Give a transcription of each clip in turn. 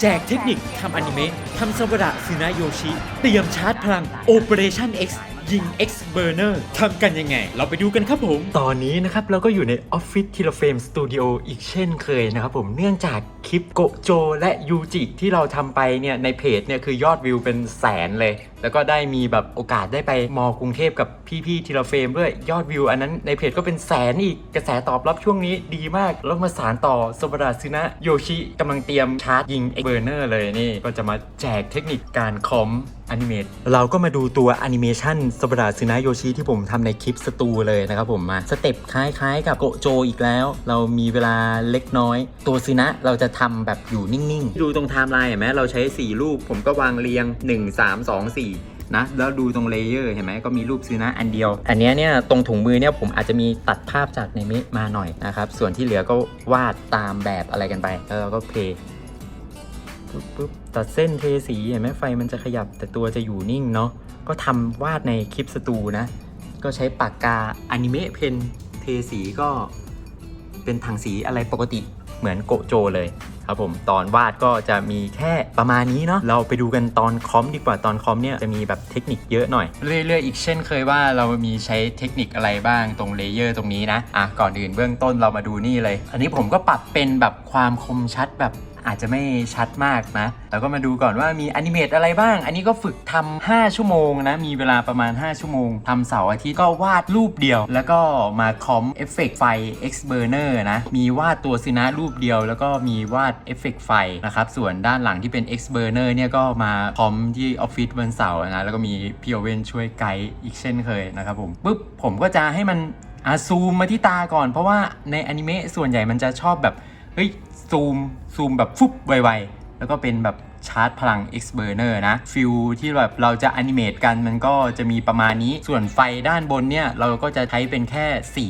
แจกเทคนิคทำอนิเมะทำซาบะระซึนาโยชิ เตรียมชาร์จพลัง Operation X ยิง X Burner ทำกันยังไง เราไปดูกันครับผม ตอนนี้นะครับเราก็อยู่ในออฟฟิศทีละเฟรมสตูดิโออีกเช่นเคยนะครับผมเนื่องจากคลิปโกโจและยูจิที่เราทำไปเนี่ยในเพจเนี่ยคือยอดวิวเป็นแสนเลย แล้วก็ได้มีแบบโอกาสได้ไปมอกรุงเทพกับพี่ๆทีละเฟรมด้วยยอดวิว อันนั้นในเพจก็เป็นแสนอีกกระแสตอบรับช่วงนี้ดีมากแล้วมาสารต่อสบราซึนะโยชิกำลังเตรียมชาร์จยิงเบอร์เนอร์เลยนี่ก็จะมาแจกเทคนิคการคอม อนิเมตเราก็มาดูตัวแอนิเมชันสบราซึนะโยชิที่ผมทำในคลิปสตูเลยนะครับผมมาสเต็ปคล้ายๆ กับโกโจอีกแล้ว เรามีเวลาเล็กน้อย ตัวซึนะเราจะทำแบบอยู่นิ่งๆ ดูตรงไทม์ไลน์เห็นไหมเราใช้ 4 รูป ผมก็วางเรียง 1 3 2 4นะแล้วดูตรงเลเยอร์เห็นไหมก็มีรูปซึนะอันเดียว อันเนี้ยเนี่ยตรงถุงมือเนี่ยผมอาจจะมีตัดภาพจากในเมะมาหน่อยนะครับ ส่วนที่เหลือก็วาดตามแบบอะไรกันไป แล้วเราก็เพลย์ปุ๊บปุ๊บ ตัดเส้นเทสีเห็นไหมไฟมันจะขยับแต่ตัวจะอยู่นิ่งเนาะก็ทำวาดในคลิปสตูนะ ก็ใช้ปากกาอนิเมะเพนเทสีก็เป็นถังสีอะไรปกติเหมือนโกโจเลยครับผมตอนวาดก็จะมีแค่ประมาณนี้เนาะเราไปดูกันตอนคอมดีกว่าตอนคอมเนี่ยจะมีแบบเทคนิคเยอะหน่อย เรื่อยๆอีกเช่นเคยว่าเรามีใช้เทคนิคอะไรบ้างตรงเลเยอร์ตรงนี้นะอะก่อนอื่นเบื้องต้นเรามาดูนี่เลย อันนี้ผมก็ปรับเป็นแบบความคมชัดแบบ อาจจะไม่ชัดมากนะแล้วก็มาดูก่อนว่ามีอนิเมตอะไรบ้าง อันนี้ก็ฝึกทำ5ชั่วโมงนะ มีเวลาประมาณ 5 ชั่วโมงทำเสาร์อาทิตย์ก็วาดรูปเดียว แล้วก็มาคอมเอฟเฟกต์ไฟ X Burner นะ มีวาดตัวซินะรูปเดียว แล้วก็มีวาดเอฟเฟกต์ไฟนะครับ ส่วนด้านหลังที่เป็น X Burner เนี่ยก็มาคอมที่ออฟฟิศวันเสาร์นะ แล้วก็มีพี่โอเวนช่วยไกด์อีกเช่นเคยนะครับผมปุ๊บผมก็จะให้มันอาซูมมาที่ตาก่อน เพราะว่าในอนิเมะส่วนใหญ่มันจะชอบแบบเฮ้ย ซูมซูมแบบฟุบไวๆ แล้วก็เป็นแบบชาร์จพลัง X Burner นะฟิลที่แบบเราจะอนิเมตกันมันก็จะมีประมาณนี้ ส่วนไฟด้านบนเนี่ย เราก็จะใช้เป็นแค่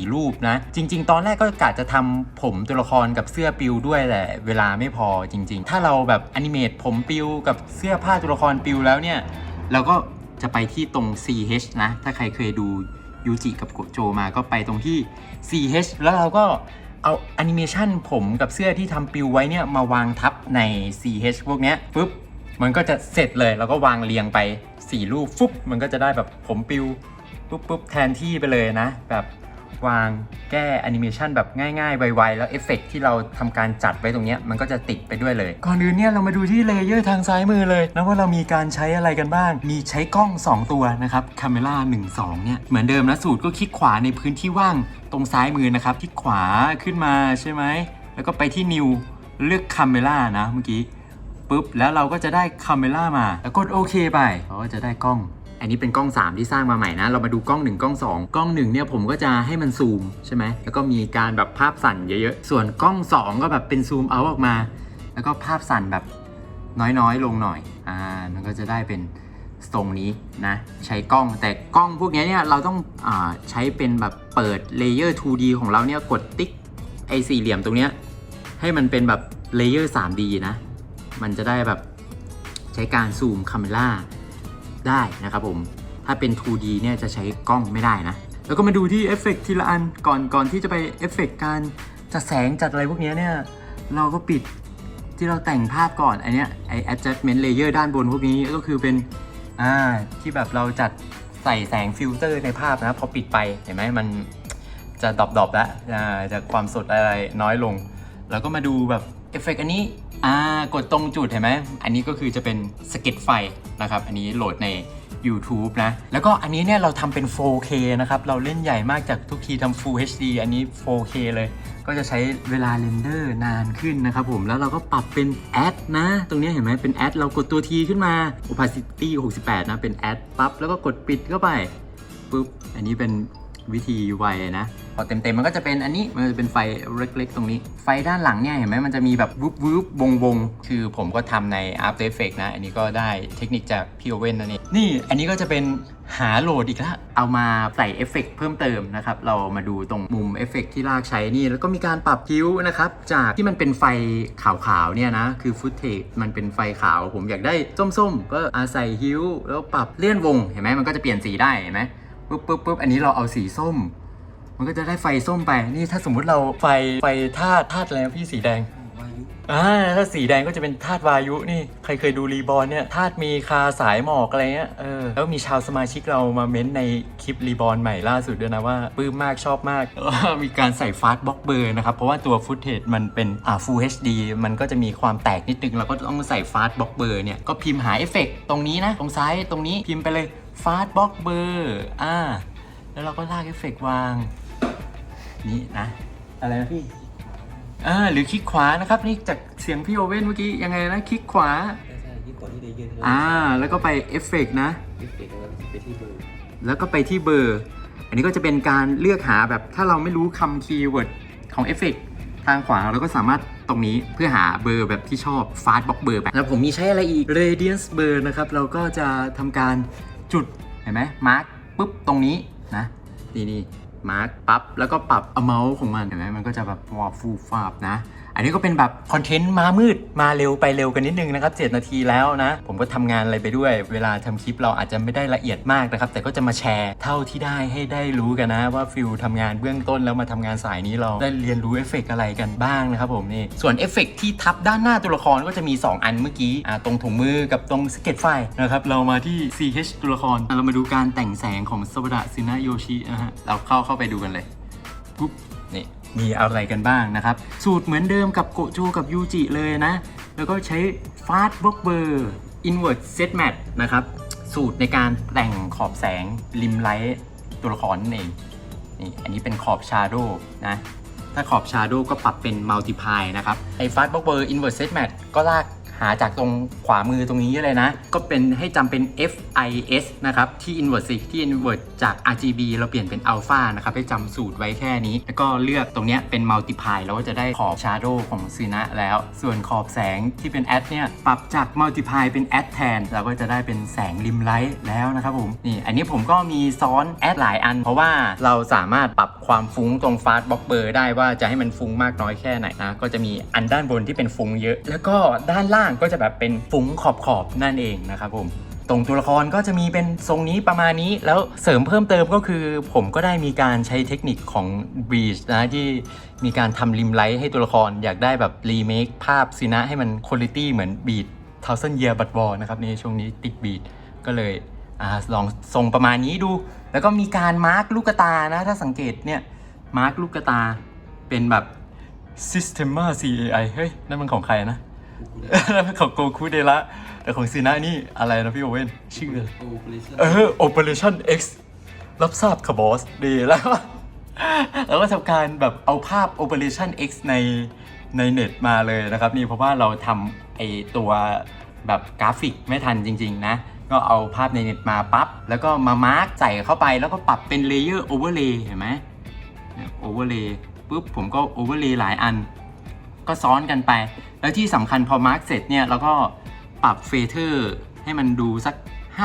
4 รูปนะ จริง ๆ ตอนแรกก็กะจะทำผมตัวละครกับเสื้อปิวด้วยแหละ เวลาไม่พอจริง ๆ ถ้าเราแบบอนิเมตผมปิวกับเสื้อผ้าตัวละครปิวแล้วเนี่ย เราก็จะไปที่ตรง CH นะ ถ้าใครเคยดูยูจิกับโกโจมาก็ไปตรงที่ CH แล้วเราก็ เอาแอนิเมชันผมกับเสื้อที่ทำปิวไว้เนี่ยมาวางทับใน CH พวกเนี้ยปุ๊บมันก็จะเสร็จเลยแล้วก็วางเรียงไป 4 รูปฟุ๊บมันก็จะได้แบบผมปิวปุ๊บปุ๊บแทนที่ไปเลยนะ แบบวางแก้แอนิเมชันแบบง่ายๆ ไวๆ แล้วเอฟเฟกต์ที่เราทำการจัดไว้ตรงเนี้ยมันก็จะติดไปด้วยเลย ก่อนอื่นเนี่ยเรามาดูที่เลเยอร์ทางซ้ายมือเลยนะว่าเรามีการใช้อะไรกันบ้าง มีใช้กล้อง 2 ตัวนะครับ c a m e r a 1 2เนี่ยเหมือนเดิมนะสูตรก็คลิกขวาในพื้นที่ว่าง ตรงซ้ายมือนะครับคลิกขวาขึ้นมาใช่ไหม แล้วก็ไปที่ New เลือก c a m e r a นะเมื่อกี้ปุ๊บแล้วเราก็จะได้คาเมล่ามา แล้วกดโอเคไปเราก็จะได้กล้อง อันนี้เป็นกล้อง 3 ที่สร้างมาใหม่นะ เรามาดูกล้อง 1 กล้อง 2 กล้อง1เนี่ยผมก็จะให้มันซูมใช่ไหมแล้วก็มีการแบบภาพสั่นเยอะๆ ส่วนกล้อง 2 ก็แบบเป็นซูมเอาออกมา แล้วก็ภาพสั่นแบบน้อยๆ ลงหน่อย อ่า มันก็จะได้เป็น ทรงนี้นะใช้กล้องแต่กล้องพวกนี้เนี่ยเราต้องอใช้เป็นแบบเปิดเลเยอร์ 2D ของเราเนี่ยกดติ๊กไอสี่เหลี่ยมตรงเนี้ยให้มันเป็นแบบเลเยอร์ 3D นะ มันจะได้แบบใช้การซูมคาเมล่าได้นะครับผม ถ้าเป็น 2D เนี่ยจะใช้กล้องไม่ได้นะ แล้วก็มาดูที่เอฟเฟกทีละอันก่อนก่อนที่จะไปเอฟเฟกการจัดแสงจัดอะไรพวกนี้เนี่ยเราก็ปิดที่เราแต่งภาพก่อนอันเนี้ยไอ adjustment layer ด้านบนพวกนี้ก็คือเป็น อ่าที่แบบเราจัดใส่แสงฟิลเตอร์ในภาพนะพอปิดไปเห็นไหมมันจะดอบๆแล้วอ่าจะความสดอะไรน้อยลง แล้วก็มาดูแบบเอฟเฟกต์อันนี้อ่ากดตรงจุดเห็นไหมอันนี้ก็คือจะเป็นสเก็ตไฟนะครับ อันนี้โหลดใน YouTube นะ แล้วก็อันนี้เนี่ยเราทำเป็น 4K นะครับ เราเล่นใหญ่มากจากทุกทีทำ Full HD อันนี้ 4K เลย ก็จะใช้เวลาเรนเดอร์นานขึ้นนะครับผม แล้วเราก็ปรับเป็นแอดนะ ตรงนี้เห็นไหมเป็นแอดเรากดตัวทีขึ้นมา opacity 68 นะ เป็นแอดปั๊บ แล้วก็กดปิดเข้าไปปุ๊บ อันนี้เป็น วิธีไวนะ พอเต็มๆมันก็จะเป็นอันนี้มันจะเป็นไฟเล็กๆ ตรงนี้ ไฟด้านหลังเนี่ยเห็นไหมมันจะมีแบบวูบวูบวงวงคือผมก็ทำใน After Effects นะ อันนี้ก็ได้เทคนิคจากพี่โอเว่นนั่นเองนี่อันนี้ก็จะเป็นหาโหลดอีกแล้วเอามาใส่เอฟเฟกต์เพิ่มเติมนะครับ เรามาดูตรงมุมเอฟเฟกต์ที่ลากใช้นี่ แล้วก็มีการปรับคิ้วนะครับ จากที่มันเป็นไฟขาวๆเนี่ยนะ คือฟุตเทจมันเป็นไฟขาว ผมอยากได้ส้มๆ ก็อาศัยคิ้ว แล้วปรับเลื่อนวง เห็นไหมมันก็จะเปลี่ยนสีได้เห็นไหม ปุ๊บปุ๊บปุ๊บอันนี้เราเอาสีส้ม มันก็จะได้ไฟส้มไป นี่ถ้าสมมุติเราไฟไฟธาตุธาตุอะไรนะพี่สีแดงเออ่าถ้าสีแดงก็จะเป็นธาตุวายุนี่ ใครเคยดูรีบอลเนี่ยธาตุมีคาสายหมอกอะไรเงี้ยเออแล้วมีชาวสมาชิกเรามาเม้นในคลิปรีบอลใหม่ล่าสุดด้วยนะว่าปลื้มมากชอบมาก มีการใส่ฟาสต์บล็อกเบอร์นะครับ เพราะว่าตัวฟุตเทจมันเป็นอ่า Full HD มันก็จะมีความแตกนิดนึงเราก็ต้องใส่ฟาสต์บล็อกเบอร์เนี่ยก็พิมพ์หาเอฟเฟกต์ตรงนี้นะ ตรงซ้ายตรงนี้พิมพ์ไปเลย ฟาสต์บล็อกเบอร์อ่า แล้วเราก็ลากเอฟเฟกต์วาง นี่นะ อะไรนะพี่อ่าหรือคลิกขวานะครับ นี่จากเสียงพี่โอเว่นเมื่อกี้ยังไงนะคลิกขวา ใช่ใช่ยิ่งกว่าที่เลเยอร์ที่เราอ่า แล้วก็ไปเอฟเฟกนะเอฟเฟกต์แล้วก็ไปที่เบอร์แล้วก็ไปที่เบอร์ อันนี้ก็จะเป็นการเลือกหาแบบถ้าเราไม่รู้คำคีย์เวิร์ดของเอฟเฟกทางขวาเราก็สามารถตรงนี้เพื่อหาเบอร์แบบที่ชอบฟาสต์บล็อกเบอร์แบบแล้วผมมีใช้อะไรอีก radiance blur นะครับ เราก็จะทำการ จุดเห็นไหมมาร์กปุ๊บตรงนี้นะนี่นี่มาร์กปั๊บแล้วก็ปรับ amount ของมันเห็นไหมมันก็จะแบบวอฟูฟาบนะ อันนี้ก็เป็นแบบคอนเทนต์มามืดมาเร็วไปเร็วกันนิดนึงนะครับ7นาทีแล้วนะ ผมก็ทำงานอะไรไปด้วย เวลาทำคลิปเราอาจจะไม่ได้ละเอียดมากนะครับ แต่ก็จะมาแชร์เท่าที่ได้ให้ได้รู้กันนะ ว่าฟิลทำงานเบื้องต้นแล้วมาทำงานสายนี้เราได้เรียนรู้เอฟเฟกต์อะไรกันบ้างนะครับผมนี่ส่วนเอฟเฟกต์ที่ทับด้านหน้าตัวละครก็จะมี 2 อันเมื่อกี้ตรงถุงมือกับตรงสเก็ตไฟนะครับเรามาที่ CH ตัวละครเรามาดูการแต่งแสงของสวดะซินะโยชินะฮะเราเข้าเข้าไปดูกันเลยปุ๊บ มีอะไรกันบ้างนะครับ สูตรเหมือนเดิมกับโกโจกับยูจิเลยนะ แล้วก็ใช้ฟาดบล็อกเบอร์อินเวอร์สเซตแมทนะครับ สูตรในการแต่งขอบแสงริมไลท์ตัวละครนั่นเองนี่อันนี้เป็นขอบชาโดว์นะ ถ้าขอบชาโดว์ก็ปรับเป็นมัลติพายนะครับ ไอฟาดบล็อกเบอร์อินเวอร์สเซตแมทก็ลาก หาจากตรงขวามือตรงนี้เลยนะ ก็เป็นให้จำเป็น FIS นะครับ ที่ invert สิที่ invert จาก RGB เราเปลี่ยนเป็น alpha นะครับ ให้จำสูตรไว้แค่นี้ แล้วก็เลือกตรงนี้เป็น multiply เราก็จะได้ขอบ shadow ของซีนะแล้ว ส่วนขอบแสงที่เป็น add เนี่ย ปรับจาก multiply เป็น add แทนเราก็จะได้เป็นแสงริมไลท์แล้วนะครับผม นี่ อันนี้ผมก็มีซ้อน add หลายอัน เพราะว่าเราสามารถปรับความฟุ้งตรง fast box blur ได้ว่าจะให้มันฟุ้งมากน้อยแค่ไหนนะ ก็จะมีอันด้านบนที่เป็นฟุ้งเยอะ แล้วก็ด้านล่างก็จะแบบเป็นฟุ้งขอบขอบนั่นเองนะครับผมตรงตัวละครก็จะมีเป็นทรงนี้ประมาณนี้ แล้วเสริมเพิ่มเติมก็คือ ผมก็ได้มีการใช้เทคนิคของ b r e e นะที่มีการทำริมไลท์ให้ตัวละครอยากได้แบบรีเมคภาพซีนะให้มันคุณภาพเหมือนบีด Thousand Year But War นะครับในช่วงนี้ติดบีดก็เลยอลองทรงประมาณนี้ดู แล้วก็มีการมาร์กลูกตานะถ้าสังเกตเนี่ยมาร์กลูกตาเป็นแบบ Systema CAI เฮ้ยนั่นมันของใครนะ นั่นมันของโกคูเดละแต่ของซีนะนี่อะไรนะพี่โอเว่นชื่ออะไรโอเปอเรชั่นเออ Operation X รับทราบค่ะบอสดีแล้วแล้วก็ทำการแบบเอาภาพ Operation X ในในเน็ตมาเลยนะครับนี่เพราะว่าเราทำไอตัวแบบกราฟิกไม่ทันจริง ๆ นะ ก็เอาภาพในเน็ตมาปั๊บแล้วก็มามาร์กใส่เข้าไปแล้วก็ปรับเป็นเลเยอร์โอเวอร์เลย์เห็นไหมโอเวอร์เลย์ปุ๊บผมก็โอเวอร์เลย์หลายอัน ก็ซ้อนกันไป แล้วที่สำคัญพอมาร์กเสร็จเนี่ยเราก็ปรับเฟเธอร์ให้มันดูสัก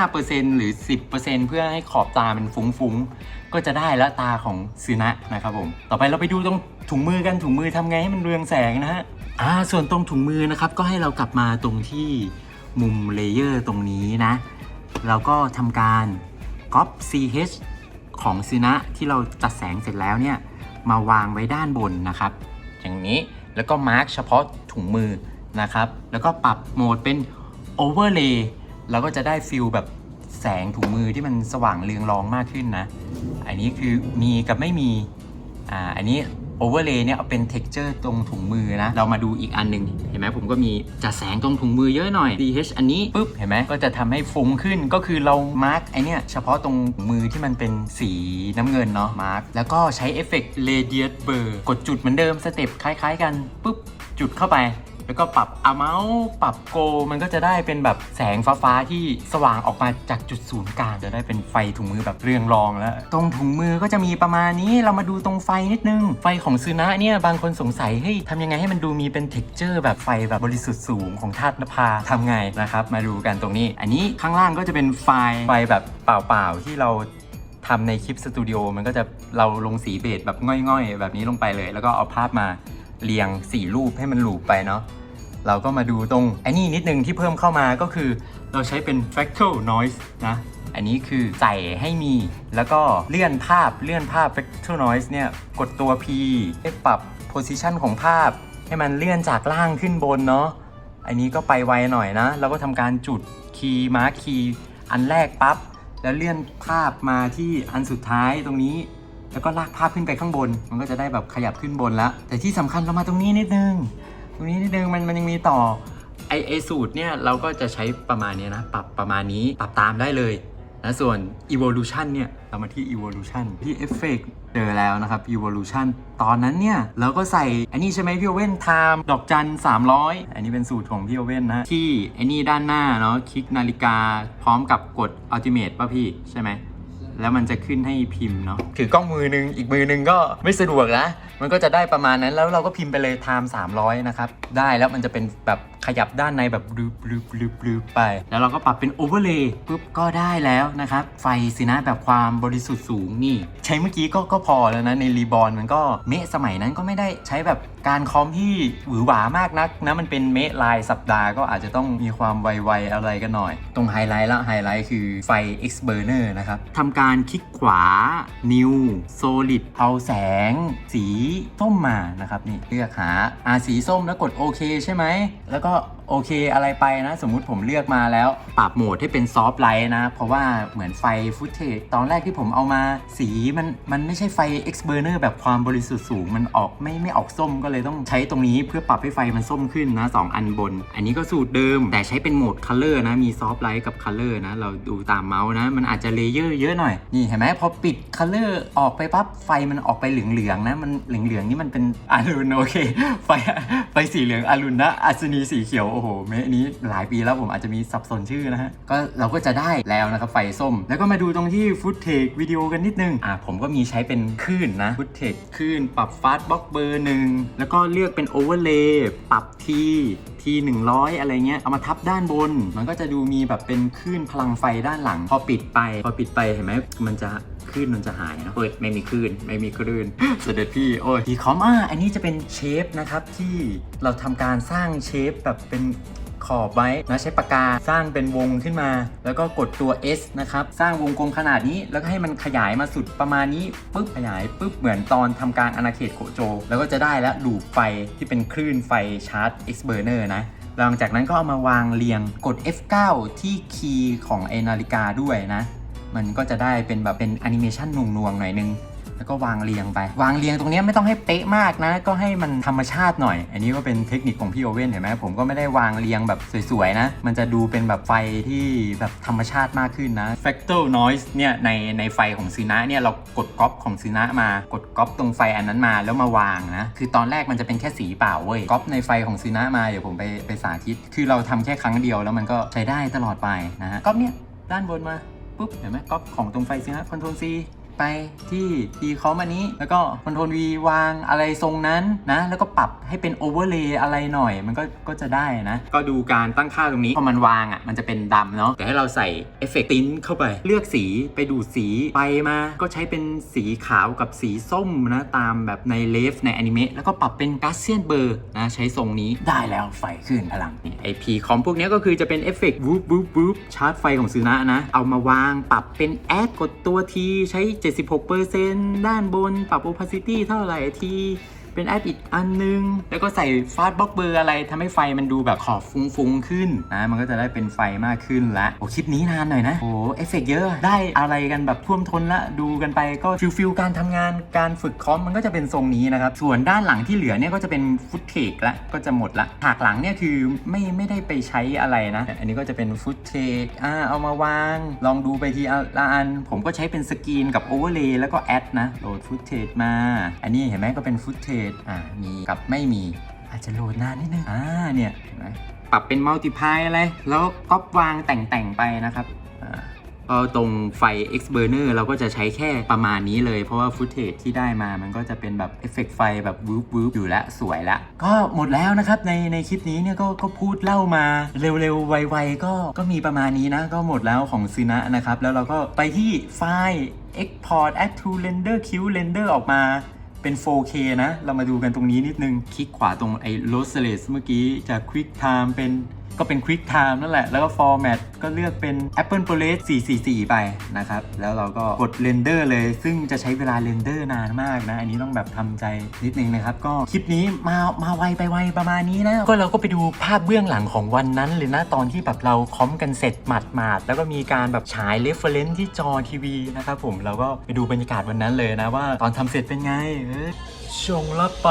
5%หรือ 10%เพื่อให้ขอบตามันฟุ้งๆ ก็จะได้แล้วตาของซูนะนะครับผม ต่อไปเราไปดูตรงถุงมือกันถุงมือทำไงให้มันเรืองแสงนะฮะอ่าส่วนตรงถุงมือนะครับก็ให้เรากลับมาตรงที่มุมเลเยอร์ตรงนี้นะ เราก็ทำการก๊อป CH ของซีนะที่เราจัดแสงเสร็จแล้วเนี่ยมาวางไว้ด้านบนนะครับ อย่างนี้ แล้วก็มาร์กเฉพาะถุงมือนะครับ แล้วก็ปรับโหมดเป็น Overlay เราก็จะได้ฟิลแบบแสงถุงมือที่มันสว่างเรืองรองมากขึ้นนะ อันนี้คือมีกับไม่มี อ่า อันนี้ โอเวอร์เลย์เนี่ยเอาเป็น texture ตรงถุงมือนะ เรามาดูอีกอันหนึ่งเห็นไหมผมก็มีจัดแสงตรงถุงมือเยอะหน่อย DH อันนี้ปุ๊บเห็นไหมก็จะทำให้ฟุ้งขึ้นก็คือเรามาร์กไอเนี่ยเฉพาะตรงถุงมือที่มันเป็นสีน้ำเงินเนาะมาร์กแล้วก็ใช้เอฟเฟกต์เรเดียตเบอร์กดจุดเหมือนเดิมสเต็ปคล้ายๆ กันปุ๊บจุดเข้าไป แล้วก็ปรับ amount ปรับ go มันก็จะได้เป็นแบบแสงฟ้าๆที่สว่างออกมาจากจุดศูนย์กลางจะได้เป็นไฟถุงมือแบบเรืองรองแล้ว ตรงถุงมือก็จะมีประมาณนี้เรามาดูตรงไฟนิดนึง ไฟของซูนะเนี่ยบางคนสงสัยเฮ้ยทำยังไงให้มันดูมีเป็น texture แบบไฟแบบบริสุทธิ์สูงของธาตุนภาทำไงนะครับ มาดูกันตรงนี้ อันนี้ข้างล่างก็จะเป็นไฟไฟแบบเปล่าๆที่เราทำในคลิปสตูดิโอมันก็จะเราลงสีเบสแบบง่อยๆ แบบนี้ลงไปเลย แล้วก็เอาภาพมา เรียงสีรูปให้มันหลูปไปเนาะเราก็มาดูตรงไอ้นี่นิดนึงที่เพิ่มเข้ามาก็คือ เราใช้เป็น fractal noise นะ อันนี้คือใส่ให้มี แล้วก็เลื่อนภาพเลื่อนภาพ fractal noise เนี่ย กดตัว P ให้ปรับ position ของภาพ ให้มันเลื่อนจากล่างขึ้นบนเนาะอันนี้ก็ไปไวหน่อยนะแล้วก็ทำการจุดคีย์มาร์คคีย์อันแรกปั๊บแล้วเลื่อนภาพมาที่อันสุดท้ายตรงนี้ แล้วก็ลากภาพขึ้นไปข้างบน มันก็จะได้แบบขยับขึ้นบนแล้ว แต่ที่สำคัญเรามาตรงนี้นิดนึง ตรงนี้นิดนึงมันมันยังมีต่อไอไอสูตรเนี่ยเราก็จะใช้ประมาณนี้นะ ปรับประมาณนี้ปรับตามได้เลยแล้วส่วน evolution เนี่ยเรามาที่ evolution ที่ effect เจอแล้วนะครับ evolution ตอนนั้นเนี่ยเราก็ใส่อันนี้ใช่ไหมพี่โอเว่น time ดอกจัน 300 อันนี้เป็นสูตรของพี่โอเว่นนะที่ไอันนี้ด้านหน้าเนาะคลิกนาฬิกาพร้อมกับกด ultimate ป่ะพี่ใช่ไหม แล้วมันจะขึ้นให้พิมพ์เนาะถือกล้องมือหนึงอีกมือหนึงก็ไม่สะดวกนะ มันก็จะได้ประมาณนั้นแล้วเราก็พิมพ์ไปเลย time 300 นะครับ ได้แล้วมันจะเป็นแบบขยับด้านในแบบบลูบลูบลูบลูไป แล้วเราก็ปรับเป็น overlay ปุ๊บก็ได้แล้วนะครับ ไฟสินะแบบความบริสุทธิ์สูงนี่ ใช้เมื่อกี้ก็ก็พอแล้วนะ ในรีบอลมันก็เมะสมัยนั้นก็ไม่ได้ใช้แบบการคอมที่หวือหวามากนักนะมันเป็นเมะลายสัปดาห์ก็อาจจะต้องมีความไวๆอะไรกันหน่อย ตรงไฮไลท์ละไฮไลท์คือไฟ X burner นะครับทำการคลิกขวา New Solid เอาแสง สีส้มมานะครับนี่เลือกหาอ่าสีส้มแล้วกดโอเคใช่ไหมแล้วก็ โอเคอะไรไปนะ สมมุติผมเลือกมาแล้ว ปรับโหมดให้เป็นซอฟต์ไลท์นะ เพราะว่าเหมือนไฟฟุตเทจตอนแรกที่ผมเอามาสีมันมันไม่ใช่ไฟ X burner แบบความบริสุทธิ์สูง มันออกไม่ไม่ออกส้มก็เลยต้องใช้ตรงนี้เพื่อปรับให้ไฟมันส้มขึ้นนะ 2 อันบน อันนี้ก็สูตรเดิม แต่ใช้เป็นโหมด Color นะ มีซอฟต์ไลท์กับ Color นะ เราดูตามเมาส์นะ มันอาจจะเลเยอร์เยอะหน่อย นี่เห็นไหมพอปิด Color อร์ออกไปปั๊บไฟมันออกไปเหลืองๆนะ มันเหลืองๆนี่มันเป็นอารุณโอเค ไฟไฟสีเหลืองอารุณนะอัศนีสีเขียวโอ้โหเมะนี้หลายปีแล้วผมอาจจะมีสับสนชื่อนะฮะก็เราก็จะได้แล้วนะครับไฟส้ม แล้วก็มาดูตรงที่ฟุตเทควิดีโอกันนิดนึงอ่าผมก็มีใช้เป็นคลื่นนะฟุตเทคคลื่นปรับฟาสต์บล็อกเบอร์หนึ่งแล้วก็เลือกเป็นโอเวอร์เลย์ปรับทีที100อะไรเงี้ยเอามาทับด้านบน มันก็จะดูมีแบบเป็นคลื่นพลังไฟด้านหลัง พอปิดไป พอปิดไปเห็นไหมมันจะ คลื่นมันจะหายนะเปิดไม่มีคลื่นไม่มีคลื่นเสด็จพี่โอ้ยทีคอมอะอันนี้จะเป็นเชฟนะครับที่เราทำการสร้างเชฟแบบเป็นขอบไว้นะใช้ปากกาสร้างเป็นวงขึ้นมา แล้วก็กดตัว S นะครับ สร้างวงกลมขนาดนี้ แล้วก็ให้มันขยายมาสุดประมาณนี้ปุ๊บขยายปุ๊บเหมือนตอนทำการอาณาเขตโคโจ แล้วก็จะได้แล้วลูปไฟที่เป็นคลื่นไฟชาร์จ X burner นะหลังจากนั้นก็เอามาวางเรียงกด F9 ที่คีย์ของไอนาฬิกาด้วยนะ มันก็จะได้เป็นแบบเป็นแอนิเมชันนวงๆหน่อยนึงแล้วก็วางเรียงไป วางเรียงตรงนี้ไม่ต้องให้เป๊ะมากนะ ก็ให้มันธรรมชาติหน่อย อันนี้ก็เป็นเทคนิคของพี่โอเว่นเห็นไหมผมก็ไม่ได้วางเรียงแบบสวยๆนะ มันจะดูเป็นแบบไฟที่แบบธรรมชาติมากขึ้นนะ Fractal Noise เนี่ยในในไฟของซีนะเนี่ยเรากดก๊อปของซีนะมากดก๊อปตรงไฟอันนั้นมาแล้วมาวางนะ คือตอนแรกมันจะเป็นแค่สีเปล่าเว้ยก๊อปในไฟของซีนะมาเดี๋ยวผมไปไปสาธิต คือเราทำแค่ครั้งเดียวแล้วมันก็ใช้ได้ตลอดไปนะฮะก๊อปเนี่ยด้านบนมา ปุ๊บเห็นไหมก๊อปของตรงไฟซีนะคอนโทรลซี ไปที่ดีคอมอันนี้ แล้วก็คอนโทรลวีวางอะไรทรงนั้นนะ แล้วก็ปรับให้เป็นโอเวอร์เลย์อะไรหน่อย มันก็ก็จะได้นะ ก็ดูการตั้งค่าตรงนี้ พอมันวางอะ มันจะเป็นดำเนาะแต่ให้เราใส่เอฟเฟกต์ติ้นเข้าไป เลือกสีไปดูสีไปมา ก็ใช้เป็นสีขาวกับสีส้มนะ ตามแบบในเลฟในอนิเมะแล้วก็ปรับเป็นกัสเซียนเบอร์นะ ใช้ทรงนี้ได้แล้วไฟขึ้นพลังนี่ไอพีคอมพวกเนี้ยก็คือจะเป็นเอฟเฟกต์วูบวูบวูบชาร์จไฟของซูนะนะ เอามาวางปรับเป็นแอดกดตัวทีใช้76%ด้านบนปรับ opacity เท่าไหร่ที เป็นแอปอีกอันนึง แล้วก็ใส่ฟาสบล็อกเบอร์อะไรทำให้ไฟมันดูแบบขอบฟุ้งๆขึ้นนะมันก็จะได้เป็นไฟมากขึ้นละโอ้คลิปนี้นานหน่อยนะโอ้เอฟเฟกเยอะได้อะไรกันแบบท่วมท้นละดูกันไปก็ฟิลฟิลการทำงานการฝึกคอมมันก็จะเป็นทรงนี้นะครับส่วนด้านหลังที่เหลือเนี่ยก็จะเป็นฟุตเทจละก็จะหมดละฉากหลังเนี่ยคือไม่ไม่ได้ไปใช้อะไรนะ อันนี้ก็จะเป็นฟุตเทจอ่าเอามาวาง ลองดูไปทีละอัน ผมก็ใช้เป็นสกรีนกับโอเวอร์เลย์แล้วก็แอดนะโหลดฟุตเทจมา อันนี้เห็นไหมก็เป็นฟุตเทจอ่ามีกับไม่มี อาจจะโหลดนานนิดนึงอ่าเนี่ยเห็นไหมปรับเป็นมัลติพายอะไร แล้วก็วางแต่งๆไปนะครับอ่าตรงไฟ X burner เราก็จะใช้แค่ประมาณนี้เลย เพราะว่าฟุตเทจที่ได้มามันก็จะเป็นแบบเอฟเฟกต์ไฟแบบวูบวูบอยู่แล้วสวยล้วก็หมดแล้วนะครับ ในในคลิปนี้เนี่ยก็ก็พูดเล่ามาเร็วๆ ไวๆ ก็ก็มีประมาณนี้นะ ก็หมดแล้วของซีนะนะครับ แล้วเราก็ไปที่ไฟล์ export add to render queue render ออกมา เป็น 4K นะ เรามาดูกันตรงนี้นิดนึง คลิกขวาตรงไอ้ lossless เมื่อกี้จาก quick time เป็น ก็เป็น Quick Time นั่นแหละ แล้วก็ Format ก็เลือกเป็น Apple ProRes 444 ไปนะครับ แล้วเราก็กดเรนเดอร์เลย ซึ่งจะใช้เวลาเรนเดอร์นานมากนะ อันนี้ต้องแบบทำใจนิดนึงนะครับ ก็คลิปนี้มามาไวไปไวประมาณนี้นะ ก็เราก็ไปดูภาพเบื้องหลังของวันนั้นเลยนะ ตอนที่แบบเราคอมกันเสร็จหมาดๆแล้วก็มีการแบบฉายเรฟเฟรนซ์ที่จอทีวีนะครับผม เราก็ไปดูบรรยากาศวันนั้นเลยนะว่าตอนทำเสร็จเป็นไงชงรับไป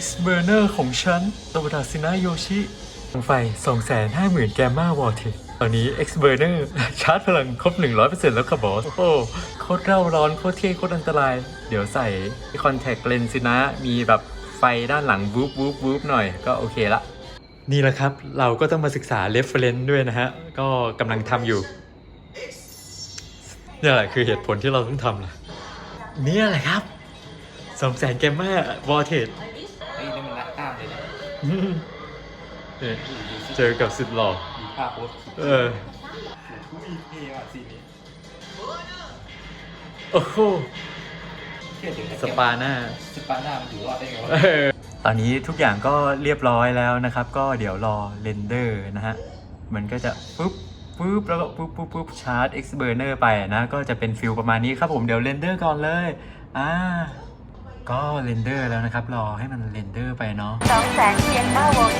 X Burner ของฉันโตดาซินะโยชิ ไฟ 250,000 แกมมาวอร์ทตอนนี้ X Burner ชาร์จพลังครบ 100%แล้วครับบอส โอ้โหโคตรเร่าร้อน โคตรเท่โคตรอันตราย เดี๋ยวใส่คอนแทคเลนส์สินะ มีแบบไฟด้านหลังวูบวูบวูบหน่อยก็โอเคละ นี่แหละครับ เราก็ต้องมาศึกษา reference ด้วยนะฮะ ก็กำลังทำอยู่นี่แหละคือเหตุผลที่เราต้องทำล่ะนี่แหละครับสองแสนแกมมาวอร์เทไอ้นี่มันรัดกล้ามเลยนะ นี่เจอกับสุดหล่อมีภาพโพสเออมีเท่ว่ะซีนี้โอ้โหเชื่อถึงสปาหน้าสปาหน้ามันอยู่รอดได้ไงวะตอนนี้ทุกอย่างก็เรียบร้อยแล้วนะครับ ก็เดี๋ยวรอเรนเดอร์นะฮะ มันก็จะปุ๊บปุ๊บแล้วก็ปุ๊บปุ๊บปุ๊บชาร์จ X burner ไปนะ ก็จะเป็นฟิลประมาณนี้ครับผมเดี๋ยวเรนเดอร์ก่อนเลย อ่า ก็เรนเดอร์แล้วนะครับ รอให้มันเรนเดอร์ไปเนาะ สองแสนเชียงบ้าวง